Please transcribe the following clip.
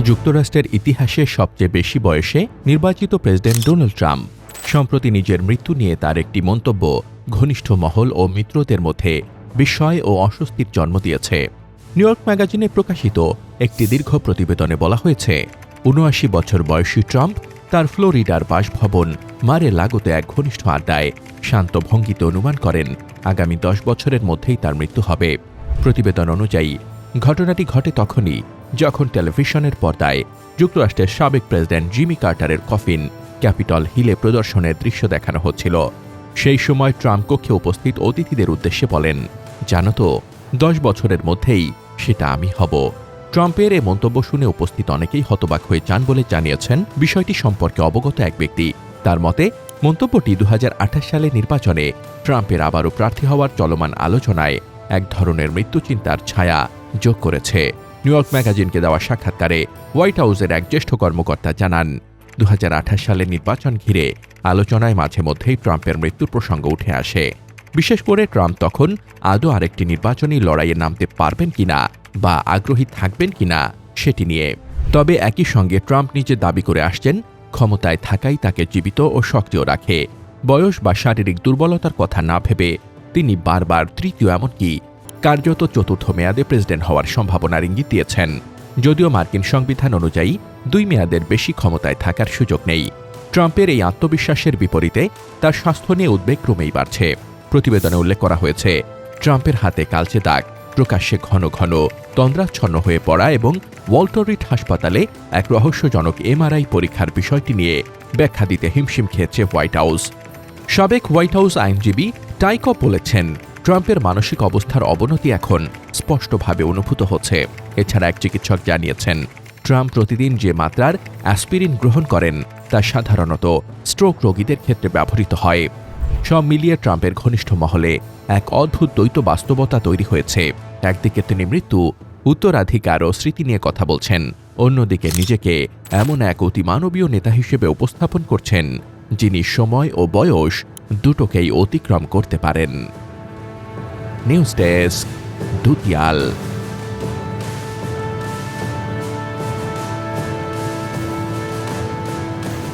যুক্তরাষ্ট্রের ইতিহাসে সবচেয়ে বেশি বয়সে নির্বাচিত প্রেসিডেন্ট ডোনাল্ড ট্রাম্প। সম্প্রতি নিজের মৃত্যু নিয়ে তার একটি মন্তব্য ঘনিষ্ঠ মহল ও মিত্রদের মধ্যে বিস্ময় ও অস্বস্তির জন্ম দিয়েছে। নিউ ইয়র্ক ম্যাগাজিনে প্রকাশিত একটি দীর্ঘ প্রতিবেদনে বলা হয়েছে, উনআশি বছর বয়সী ট্রাম্প তার ফ্লোরিডার বাসভবন মারে লাগোতে এক ঘনিষ্ঠ আড্ডায় শান্ত ভঙ্গিতে অনুমান করেন, আগামী দশ বছরের মধ্যেই তার মৃত্যু হবে। প্রতিবেদন অনুযায়ী, ঘটনাটি ঘটে তখনই যখন টেলিভিশনের পর্দায় যুক্তরাষ্ট্রের সাবেক প্রেসিডেন্ট জিমি কার্টারের কফিন ক্যাপিটল হিলে প্রদর্শনের দৃশ্য দেখানো হচ্ছিল। সেই সময় ট্রাম্প কক্ষে উপস্থিত অতিথিদের উদ্দেশ্যে বলেন, জানো তো, দশ বছরের মধ্যেই সেটা আমি হব। ট্রাম্পের এ মন্তব্য শুনে উপস্থিত অনেকেই হতবাক হয়ে যান বলে জানিয়েছেন, বিষয়টি সম্পর্কে অবগত এক ব্যক্তি। তার মতে, মন্তব্যটি দু হাজার আঠাশ সালে নির্বাচনে ট্রাম্পের আবারও প্রার্থী হওয়ার চলমান আলোচনায় এক ধরনের মৃত্যুচিন্তার ছায়া যোগ করেছে। নিউ ইয়র্ক ম্যাগাজিনকে দেওয়া সাক্ষাৎকারে হোয়াইট হাউসের এক জ্যেষ্ঠ কর্মকর্তা জানান দু হাজার আঠাশ সালের নির্বাচন ঘিরে আলোচনায় মাঝে মধ্যেই ট্রাম্পের মৃত্যুর প্রসঙ্গ উঠে আসে। বিশেষ করে ট্রাম্প তখন আদৌ আরেকটি নির্বাচনী লড়াইয়ে নামতে পারবেন কিনা বা আগ্রহী থাকবেন কিনা সেটি নিয়ে। তবে একই সঙ্গে ট্রাম্প নিজে দাবি করে আসছেন, ক্ষমতায় থাকাই তাকে জীবিত ও সক্রিয় রাখে। বয়স বা শারীরিক দুর্বলতার কথা না ভেবে তিনি বারবার তৃতীয় এমনকি কার্যত চতুর্থ মেয়াদে প্রেসিডেন্ট হওয়ার সম্ভাবনার ইঙ্গিত দিয়েছেন। যদিও মার্কিন সংবিধান অনুযায়ী দুই মেয়াদের বেশি ক্ষমতায় থাকার সুযোগ নেই। ট্রাম্পের এই আত্মবিশ্বাসের বিপরীতে তার স্বাস্থ্য নিয়ে উদ্বেগ ক্রমেই বাড়ছে। প্রতিবেদনে উল্লেখ করা হয়েছে, ট্রাম্পের হাতে কালচে দাগ, প্রকাশ্যে ঘন ঘন তন্দ্রাচ্ছন্ন হয়ে পড়া এবং ওয়াল্টরিট হাসপাতালে এক রহস্যজনক এমআরআই পরীক্ষার বিষয়টি নিয়ে ব্যাখ্যা দিতে হিমশিম খেয়েছে হোয়াইট হাউস। সাবেক হোয়াইট হাউস আইনজীবী টাইকপ বলেছেন ট্রাম্পের মানসিক অবস্থার অবনতি এখন স্পষ্টভাবে অনুভূত হচ্ছে। এছাড়া এক চিকিৎসক জানিয়েছেন, ট্রাম্প প্রতিদিন যে মাত্রার অ্যাসপিরিন গ্রহণ করেন, তা সাধারণত স্ট্রোক রোগীদের ক্ষেত্রে ব্যবহৃত হয়। সব মিলিয়ে ট্রাম্পের ঘনিষ্ঠ মহলে এক অদ্ভুত দ্বৈত বাস্তবতা তৈরি হয়েছে। একদিকে তিনি মৃত্যু, উত্তরাধিকার ও স্মৃতি নিয়ে কথা বলছেন, অন্যদিকে নিজেকে এমন এক অতিমানবীয় নেতা হিসেবে উপস্থাপন করছেন, যিনি সময় ও বয়স দুটোকেই অতিক্রম করতে পারেন। News desk দুতিয়াল